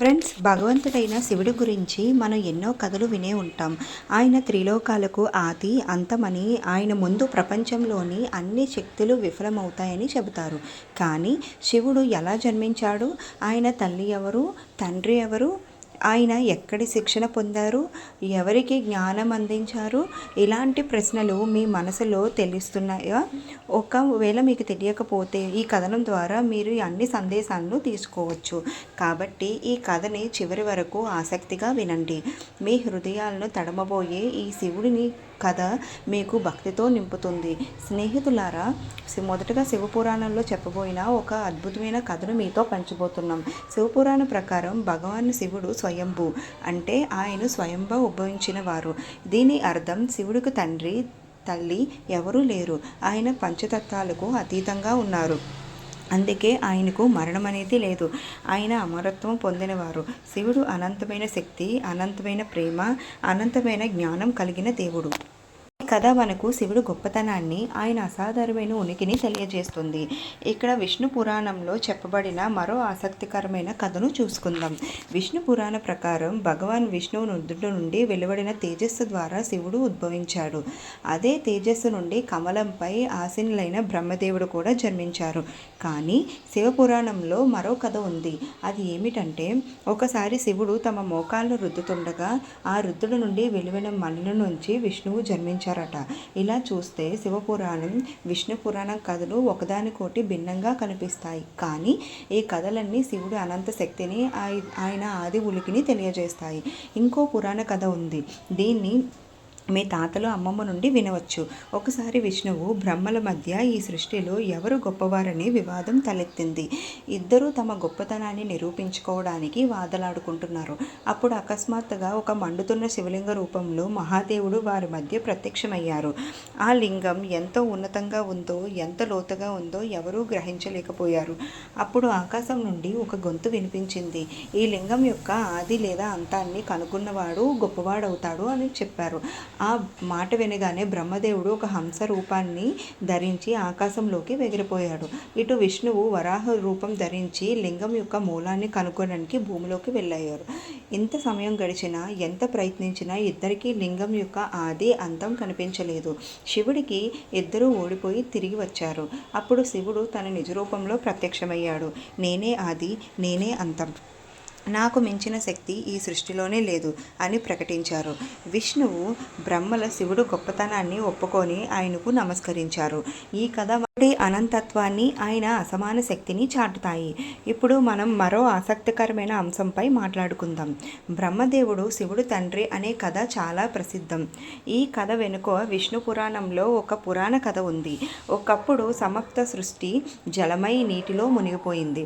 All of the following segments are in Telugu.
ఫ్రెండ్స్ భగవంతుడైన శివుడి గురించి మనం ఎన్నో కథలు వినే ఉంటాం. ఆయన త్రిలోకాలకు ఆది అంతమని ఆయన ముందు ప్రపంచంలోని అన్ని శక్తులు విఫలమవుతాయని చెబుతారు. కానీ శివుడు ఎలా జన్మించాడు? ఆయన తల్లి ఎవరు? తండ్రి ఎవరు? ఆయన ఎక్కడి శిక్షణ పొందారు? ఎవరికి జ్ఞానం అందించారు? ఇలాంటి ప్రశ్నలు మీ మనసులో తెలుస్తున్నాయా? ఒకవేళ మీకు తెలియకపోతే ఈ కథనం ద్వారా మీరు అన్ని సందేశాలను తీసుకోవచ్చు. కాబట్టి ఈ కథని చివరి వరకు ఆసక్తిగా వినండి. మీ హృదయాలను తడమబోయే ఈ శివుడిని కథ మీకు భక్తితో నింపుతుంది. స్నేహితులారా మొదటగా శివపురాణంలో చెప్పబోయిన ఒక అద్భుతమైన కథను మీతో పంచబోతున్నాం. శివపురాణ ప్రకారం భగవాన్ శివుడు స్వయంభూ అంటే ఆయన స్వయంభా ఉద్భవించిన వారు దీని అర్థం శివుడికి తండ్రి తల్లి ఎవరూ లేరు. ఆయన పంచతత్వాలకు అతీతంగా ఉన్నారు. అందుకే ఆయనకు మరణం అనేది లేదు. ఆయన అమరత్వం పొందినవారు. శివుడు అనంతమైన శక్తి అనంతమైన ప్రేమ అనంతమైన జ్ఞానం కలిగిన దేవుడు. కథ మనకు శివుడు గొప్పతనాన్ని ఆయన అసాధారణమైన ఉనికిని తెలియజేస్తుంది. ఇక్కడ విష్ణు పురాణంలో చెప్పబడిన మరో ఆసక్తికరమైన కథను చూసుకుందాం. విష్ణు పురాణ ప్రకారం భగవాన్ విష్ణువు నుదుటి నుండి వెలువడిన తేజస్సు ద్వారా శివుడు ఉద్భవించాడు. అదే తేజస్సు నుండి కమలంపై ఆసీనులైన బ్రహ్మదేవుడు కూడా జన్మించారు. కానీ శివపురాణంలో మరో కథ ఉంది. అది ఏమిటంటే ఒకసారి శివుడు తమ మోకాలను రుద్దుతుండగా ఆ రుద్దుడు నుండి వెలువడిన మనుల నుంచి విష్ణువు జన్మించారు జన్మించారట ఇలా చూస్తే శివపురాణం విష్ణు పురాణం కథలు ఒకదానికోటి భిన్నంగా కనిపిస్తాయి. కానీ ఈ కథలన్నీ శివుడి అనంత శక్తిని ఆయ- ఆయన ఆది ఉలికిని తెలియజేస్తాయి. ఇంకో పురాణ కథ ఉంది. దీన్ని మీ తాతలు అమ్మమ్మ నుండి వినవచ్చు. ఒకసారి విష్ణువు బ్రహ్మల మధ్య ఈ సృష్టిలో ఎవరు గొప్పవారని వివాదం తలెత్తింది. ఇద్దరూ తమ గొప్పతనాన్ని నిరూపించుకోవడానికి వాదలాడుకుంటున్నారు. అప్పుడు అకస్మాత్తుగా ఒక మండుతున్న శివలింగ రూపంలో మహాదేవుడు వారి మధ్య ప్రత్యక్షమయ్యారు. ఆ లింగం ఎంతో ఉన్నతంగా ఉందో ఎంత లోతుగా ఉందో ఎవరూ గ్రహించలేకపోయారు. అప్పుడు ఆకాశం నుండి ఒక గొంతు వినిపించింది. ఈ లింగం యొక్క ఆది లేదా అంతాన్ని కనుగొన్నవాడు గొప్పవాడవుతాడు అని చెప్పారు. ఆ మాట వినగానే బ్రహ్మదేవుడు ఒక హంస రూపాన్ని ధరించి ఆకాశంలోకి ఎగిరిపోయాడు ఇటు విష్ణువు వరాహ రూపం ధరించి లింగం యొక్క మూలాన్ని కనుగొనడానికి భూమిలోకి వెళ్ళారు. ఎంత సమయం గడిచినా ఎంత ప్రయత్నించినా ఇద్దరికీ లింగం యొక్క ఆది అంతం కనిపించలేదు. శివుడికి ఇద్దరూ ఓడిపోయి తిరిగి వచ్చారు. అప్పుడు శివుడు తన నిజ రూపంలో ప్రత్యక్షమయ్యాడు. నేనే ఆది నేనే అంతం నాకు మించిన శక్తి ఈ సృష్టిలోనే లేదు అని ప్రకటించారు. విష్ణువు బ్రహ్మల శివుడు గొప్పతనాన్ని ఒప్పుకొని ఆయనకు నమస్కరించారు. ఈ కథ వాడి అనంతత్వాన్ని ఆయన అసమాన శక్తిని చాటుతాయి. ఇప్పుడు మనం మరో ఆసక్తికరమైన అంశంపై మాట్లాడుకుందాం. బ్రహ్మదేవుడు శివుడు తండ్రి అనే కథ చాలా ప్రసిద్ధం. ఈ కథ వెనుక విష్ణు పురాణంలో ఒక పురాణ కథ ఉంది. ఒకప్పుడు సమప్త సృష్టి జలమై నీటిలో మునిగిపోయింది.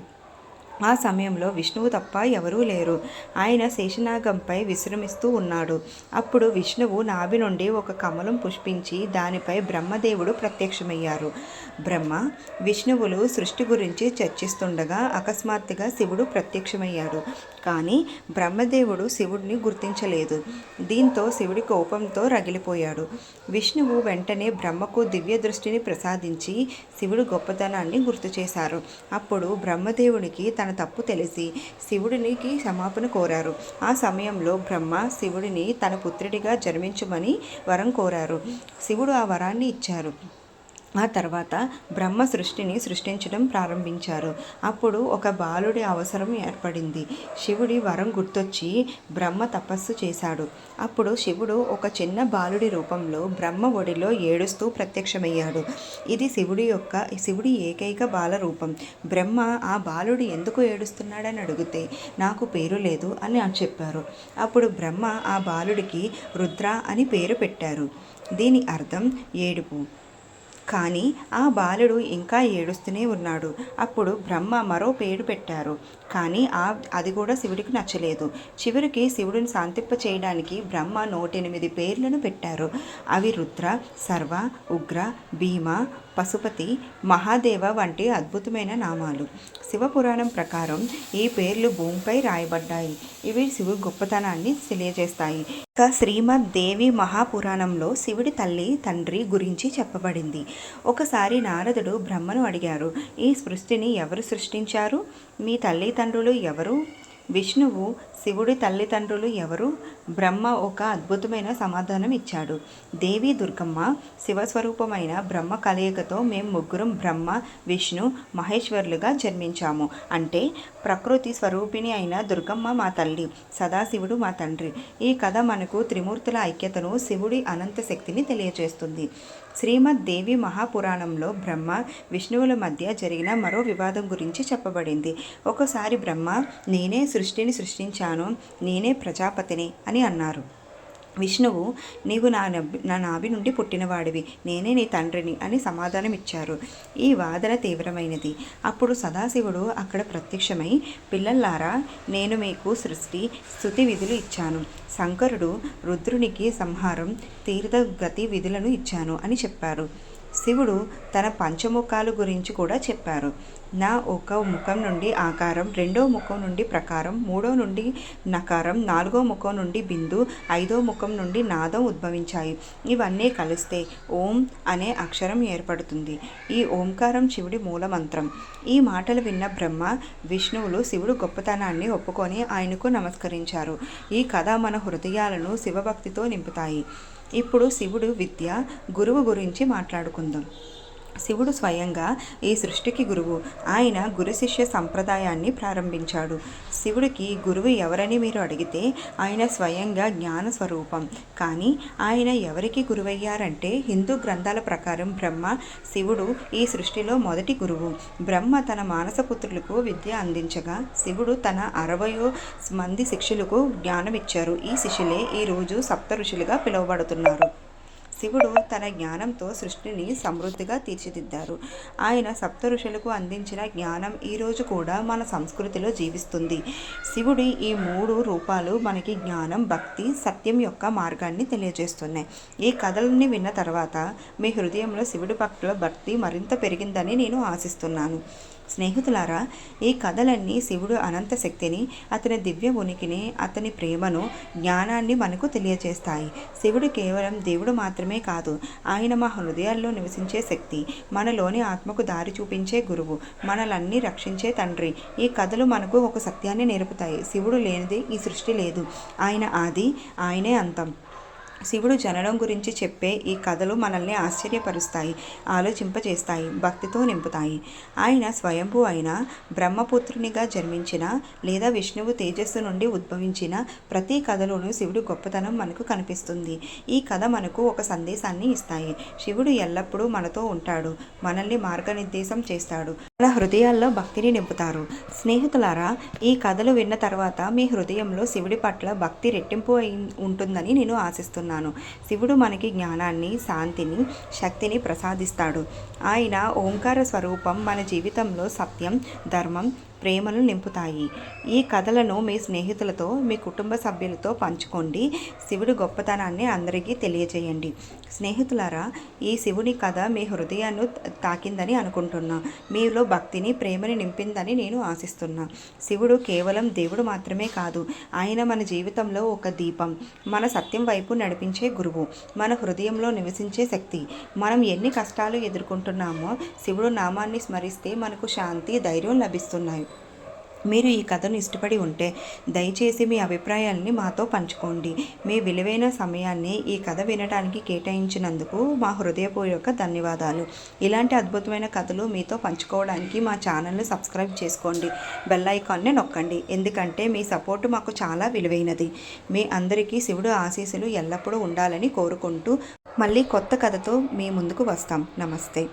ఆ సమయంలో విష్ణువు తప్ప ఎవరూ లేరు. ఆయన శేషనాగంపై విశ్రమిస్తూ ఉన్నాడు. అప్పుడు విష్ణువు నాభి నుండి ఒక కమలం పుష్పించి దానిపై బ్రహ్మదేవుడు ప్రత్యక్షమయ్యారు. బ్రహ్మ విష్ణువులు సృష్టి గురించి చర్చిస్తుండగా అకస్మాత్తుగా శివుడు ప్రత్యక్షమయ్యాడు. కానీ బ్రహ్మదేవుడు శివుడిని గుర్తించలేదు. దీంతో శివుడి కోపంతో రగిలిపోయాడు. విష్ణువు వెంటనే బ్రహ్మకు దివ్య దృష్టిని ప్రసాదించి శివుడు గొప్పతనాన్ని గుర్తు చేశారు. అప్పుడు బ్రహ్మదేవునికి తన తన తప్పు తెలిసి శివుడినికి క్షమాపణ కోరారు. ఆ సమయంలో బ్రహ్మ శివుడిని తన పుత్రుడిగా జన్మించమని వరం కోరారు. శివుడు ఆ వరాన్ని ఇచ్చారు. ఆ తర్వాత బ్రహ్మ సృష్టిని సృష్టించడం ప్రారంభించారు. అప్పుడు ఒక బాలుడి అవసరం ఏర్పడింది. శివుడి వరం గుర్తొచ్చి బ్రహ్మ తపస్సు చేశాడు. అప్పుడు శివుడు ఒక చిన్న బాలుడి రూపంలో బ్రహ్మ ఒడిలో ఏడుస్తూ ప్రత్యక్షమయ్యాడు. ఇది శివుడి యొక్క శివుడి ఏకైక బాల రూపం. బ్రహ్మ ఆ బాలుడు ఎందుకు ఏడుస్తున్నాడని అడిగితే నాకు పేరు లేదు అని అని చెప్పారు. అప్పుడు బ్రహ్మ ఆ బాలుడికి రుద్ర అని పేరు పెట్టారు. దీని అర్థం ఏడుపు. కానీ ఆ బాలుడు ఇంకా ఏడుస్తూనే ఉన్నాడు. అప్పుడు బ్రహ్మ మరో పేరు పెట్టారు. కానీ ఆ అది కూడా శివుడికి నచ్చలేదు. చివరికి శివుడిని శాంతింప చేయడానికి బ్రహ్మ నూటెనిమిది పేర్లను పెట్టారు. అవి రుద్ర సర్వ ఉగ్ర భీమ పశుపతి మహాదేవ వంటి అద్భుతమైన నామాలు. శివపురాణం ప్రకారం ఈ పేర్లు భూమిపై రాయబడ్డాయి. ఇవి శివు గొప్పతనాన్ని తెలియజేస్తాయి. ఇక శ్రీమద్ దేవి మహాపురాణంలో శివుడి తల్లి తండ్రి గురించి చెప్పబడింది. ఒకసారి నారదుడు బ్రహ్మను అడిగారు ఈ సృష్టిని ఎవరు సృష్టించారు? మీ తల్లిదండ్రులు ఎవరు? విష్ణువు శివుడి తల్లిదండ్రులు ఎవరు? బ్రహ్మ ఒక అద్భుతమైన సమాధానం ఇచ్చాడు. దేవి దుర్గమ్మ శివస్వరూపమైన బ్రహ్మ కలయికతో మేము ముగ్గురం బ్రహ్మ విష్ణు మహేశ్వరులుగా జన్మించాము. అంటే ప్రకృతి స్వరూపిణి అయిన దుర్గమ్మ మా తల్లి సదాశివుడు మా తండ్రి. ఈ కథ మనకు త్రిమూర్తుల ఐక్యతను శివుడి అనంత శక్తిని తెలియజేస్తుంది. శ్రీమద్ దేవి మహాపురాణంలో బ్రహ్మ విష్ణువుల మధ్య జరిగిన మరో వివాదం గురించి చెప్పబడింది. ఒకసారి బ్రహ్మ నేనే సృష్టిని సృష్టించాను నేనే ప్రజాపతిని అని అన్నారు. విష్ణువు నీవు నా నబి నా నాభి నుండి పుట్టినవాడివి. నేనే నీ తండ్రిని అని సమాధానం ఇచ్చారు ఈ వాదన తీవ్రమైనది. అప్పుడు సదాశివుడు అక్కడ ప్రత్యక్షమై పిల్లల్లారా నేను మీకు సృష్టి స్థుతి విధులు ఇచ్చాను. శంకరుడు రుద్రునికి సంహారం తీర్థగతి విధులను ఇచ్చాను అని చెప్పారు. శివుడు తన పంచముఖాలు గురించి కూడా చెప్పారు. నా ఒక ముఖం నుండి ఆకారం రెండో ముఖం నుండి ప్రకారం మూడో నుండి నకారం నాలుగో ముఖం నుండి బిందు ఐదో ముఖం నుండి నాదం ఉద్భవించాయి. ఇవన్నీ కలిస్తే ఓం అనే అక్షరం ఏర్పడుతుంది. ఈ ఓంకారం శివుడి మూలమంత్రం. ఈ మాటలు విన్న బ్రహ్మ విష్ణువులు శివుడు గొప్పతనాన్ని ఒప్పుకొని ఆయనకు నమస్కరించారు. ఈ కథ మన హృదయాలను శివభక్తితో నింపుతాయి. ఇప్పుడు శివుడు విద్య గురువు గురించి మాట్లాడుకుందాం. శివుడు స్వయంగా ఈ సృష్టికి గురువు. ఆయన గురు శిష్య సంప్రదాయాన్ని ప్రారంభించాడు. శివుడికి గురువు ఎవరని మీరు అడిగితే ఆయన స్వయంగా జ్ఞాన స్వరూపం. కానీ ఆయన ఎవరికి గురువయ్యారంటే హిందూ గ్రంథాల ప్రకారం బ్రహ్మ శివుడు ఈ సృష్టిలో మొదటి గురువు. బ్రహ్మ తన మానసపుత్రులకు విద్య అందించగా శివుడు తన అరవయో మంది శిష్యులకు జ్ఞానమిచ్చారు. ఈ శిష్యులే ఈరోజు సప్త ఋషులుగా పిలువబడుతున్నారు. శివుడు తన జ్ఞానంతో సృష్టిని సమృద్ధిగా తీర్చిదిద్దారు. ఆయన సప్త ఋషులకు అందించిన జ్ఞానం ఈరోజు కూడా మన సంస్కృతిలో జీవిస్తుంది. శివుడి ఈ మూడు రూపాలు మనకి జ్ఞానం భక్తి సత్యం యొక్క మార్గాన్ని తెలియజేస్తున్నాయి. ఈ కథలన్నీ విన్న తర్వాత మీ హృదయంలో శివుడి భక్తుల భక్తి మరింత పెరిగిందని నేను ఆశిస్తున్నాను. స్నేహితులారా ఈ కథలన్నీ శివుడు అనంత శక్తిని అతని దివ్య ఉనికిని అతని ప్రేమను జ్ఞానాన్ని మనకు తెలియజేస్తాయి శివుడు కేవలం దేవుడు మాత్రమే కాదు ఆయన మా హృదయాల్లో నివసించే శక్తి మనలోని ఆత్మకు దారి చూపించే గురువు మనలన్నీ రక్షించే తండ్రి. ఈ కథలు మనకు ఒక సత్యాన్ని నేర్పుతాయి. శివుడు లేనిది ఈ సృష్టి లేదు. ఆయన ఆది ఆయనే అంతం. శివుడు జననం గురించి చెప్పే ఈ కథలు మనల్ని ఆశ్చర్యపరుస్తాయి ఆలోచింపజేస్తాయి భక్తితో నింపుతాయి. ఆయన స్వయంభూ అయిన బ్రహ్మపుత్రునిగా జన్మించిన లేదా విష్ణువు తేజస్సు నుండి ఉద్భవించిన ప్రతి కథలోనూ శివుడు గొప్పతనం మనకు కనిపిస్తుంది. ఈ కథ మనకు ఒక సందేశాన్ని ఇస్తాయి. శివుడు ఎల్లప్పుడూ మనతో ఉంటాడు మనల్ని మార్గనిర్దేశం చేస్తాడు. మన హృదయాల్లో భక్తిని నింపుతారు. స్నేహితులారా ఈ కథలు విన్న తర్వాత మీ హృదయంలో శివుడి పట్ల భక్తి రెట్టింపు అయి ఉంటుందని నేను ఆశిస్తున్నాను. శివుడు మనకి జ్ఞానాన్ని శాంతిని శక్తిని ప్రసాదిస్తాడు. ఆయన ఓంకార స్వరూపం మన జీవితంలో సత్యం ధర్మం ప్రేమను నింపుతాయి. ఈ కథలను మీ స్నేహితులతో మీ కుటుంబ సభ్యులతో పంచుకోండి. శివుడి గొప్పతనాన్ని అందరికీ తెలియజేయండి. స్నేహితులారా ఈ శివుని కథ మీ హృదయాన్ని తాకిందని అనుకుంటున్నా. మీలో భక్తిని ప్రేమని నింపిందని నేను ఆశిస్తున్నా. శివుడు కేవలం దేవుడు మాత్రమే కాదు ఆయన మన జీవితంలో ఒక దీపం. మన సత్యం వైపు నడిపించే గురువు. మన హృదయంలో నివసించే శక్తి. మనం ఎన్ని కష్టాలు ఎదుర్కొంటున్నామో శివుడు నామాన్ని స్మరిస్తే మనకు శాంతి ధైర్యం లభిస్తున్నాయి. మీరు ఈ కథను ఇష్టపడి ఉంటే దయచేసి మీ అభిప్రాయాల్ని మాతో పంచుకోండి. మీ విలువైన సమయాన్ని ఈ కథ వినడానికి కేటాయించినందుకు మా హృదయపూర్వక ధన్యవాదాలు. ఇలాంటి అద్భుతమైన కథలు మీతో పంచుకోవడానికి మా ఛానల్ని సబ్స్క్రైబ్ చేసుకోండి. బెల్ ఐకాన్ని నొక్కండి. ఎందుకంటే మీ సపోర్టు మాకు చాలా విలువైనది. మీ అందరికీ శివుడు ఆశీస్సులు ఎల్లప్పుడూ ఉండాలని కోరుకుంటూ మళ్ళీ కొత్త కథతో మీ ముందుకు వస్తాం. నమస్తే.